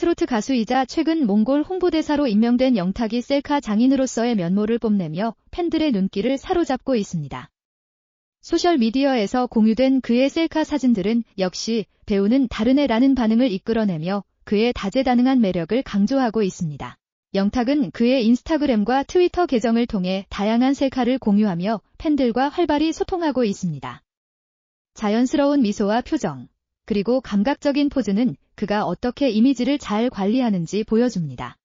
트로트 가수이자 최근 몽골 홍보대사로 임명된 영탁이 셀카 장인으로서의 면모를 뽐내며 팬들의 눈길을 사로잡고 있습니다. 소셜미디어에서 공유된 그의 셀카 사진들은 역시 배우는 다른 애라는 반응을 이끌어내며 그의 다재다능한 매력을 강조하고 있습니다. 영탁은 그의 인스타그램과 트위터 계정을 통해 다양한 셀카를 공유하며 팬들과 활발히 소통하고 있습니다. 자연스러운 미소와 표정, 그리고 감각적인 포즈는 그가 어떻게 이미지를 잘 관리하는지 보여줍니다.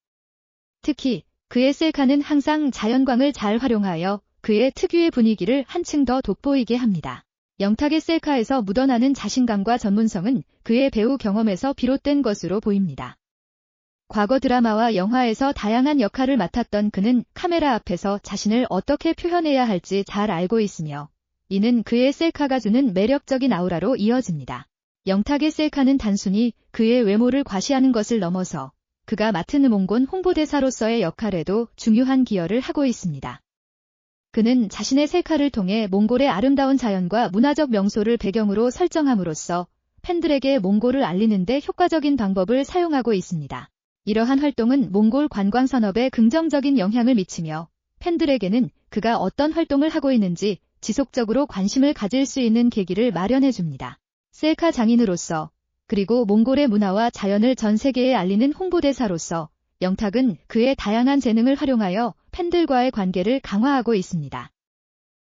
특히 그의 셀카는 항상 자연광을 잘 활용하여 그의 특유의 분위기를 한층 더 돋보이게 합니다. 영탁의 셀카에서 묻어나는 자신감과 전문성은 그의 배우 경험에서 비롯된 것으로 보입니다. 과거 드라마와 영화에서 다양한 역할을 맡았던 그는 카메라 앞에서 자신을 어떻게 표현해야 할지 잘 알고 있으며 이는 그의 셀카가 주는 매력적인 아우라로 이어집니다. 영탁의 셀카는 단순히 그의 외모를 과시하는 것을 넘어서 그가 맡은 몽곤 홍보대사로서의 역할에도 중요한 기여를 하고 있습니다. 그는 자신의 셀카를 통해 몽골의 아름다운 자연과 문화적 명소를 배경으로 설정함으로써 팬들에게 몽골을 알리는 데 효과적인 방법을 사용하고 있습니다. 이러한 활동은 몽골 관광 산업에 긍정적인 영향을 미치며 팬들에게는 그가 어떤 활동을 하고 있는지 지속적으로 관심을 가질 수 있는 계기를 마련해 줍니다. 셀카 장인으로서 그리고 몽골의 문화와 자연을 전 세계에 알리는 홍보대사로서 영탁은 그의 다양한 재능을 활용하여 팬들과의 관계를 강화하고 있습니다.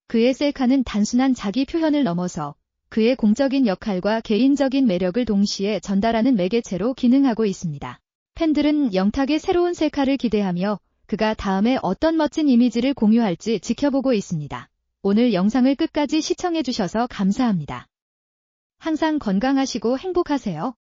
그의 셀카는 단순한 자기 표현을 넘어서 그의 공적인 역할과 개인적인 매력을 동시에 전달하는 매개체로 기능하고 있습니다. 팬들은 영탁의 새로운 셀카를 기대하며 그가 다음에 어떤 멋진 이미지를 공유할지 지켜보고 있습니다. 오늘 영상을 끝까지 시청해주셔서 감사합니다. 항상 건강하시고 행복하세요.